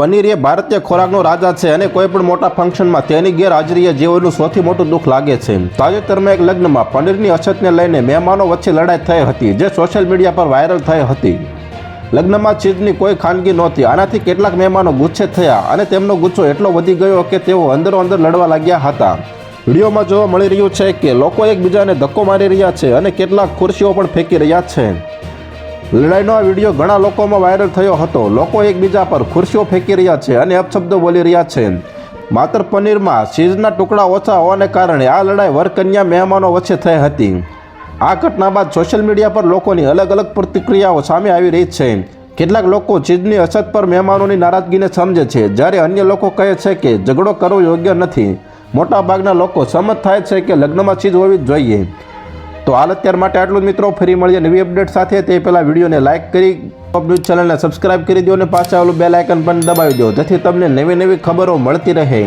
પનીર એ ભારતીય ખોરાકનો રાજા છે અને કોઈ પણ મોટા ફંક્શનમાં તેની ગેરહાજરીએ જીવનનું સૌથી મોટું દુઃખ લાગે છે. તાજેતરમાં એક લગ્નમાં પનીરની અછતને લઈને મહેમાનો વચ્ચે લડાઈ થઈ હતી, જે સોશિયલ મીડિયા પર વાયરલ થઈ હતી. લગ્નમાં ચીજની કોઈ ખાનગી નહોતી, આનાથી કેટલાક મહેમાનો ગુસ્સે થયા અને તેમનો ગુસ્સો એટલો વધી ગયો કે તેઓ અંદરો અંદર લડવા લાગ્યા હતા. વિડીયોમાં જોવા મળી રહ્યું છે કે લોકો એકબીજાને ધક્કો મારી રહ્યા છે અને કેટલાક ખુરશીઓ પણ ફેંકી રહ્યા છે. લડાઈનો આ વીડિયો ઘણા લોકોમાં વાયરલ થયો હતો. લોકો એકબીજા પર ખુરશીઓ ફેંકી રહ્યા છે અને અપશબ્દો બોલી રહ્યા છે. માત્ર પનીરમાં ચીઝના ટુકડા ઓછા હોવાને કારણે આ લડાઈ વરકન્યા મહેમાનો વચ્ચે થઈ હતી. આ ઘટના બાદ સોશિયલ મીડિયા પર લોકોની અલગ અલગ પ્રતિક્રિયાઓ સામે આવી રહી છે. કેટલાક લોકો ચીજની અછત પર મહેમાનોની નારાજગીને સમજે છે, જ્યારે અન્ય લોકો કહે છે કે ઝઘડો કરવો યોગ્ય નથી. મોટાભાગના લોકો સમજ થાય છે કે લગ્નમાં ચીજ હોવી જ જોઈએ. તો હાલ અત્યાર માટે આટલું જ મિત્રો. ફરી મળીએ નવી અપડેટ સાથે. તે પહેલાં વિડીયોને લાઇક કરી ટોપ ન્યૂઝ ચેનલને સબસ્ક્રાઇબ કરી દો અને પાછા ઓલું બેલ આઇકન પણ દબાવી દો. જેથી તમને નવી નવી ખબરો મળતી રહે.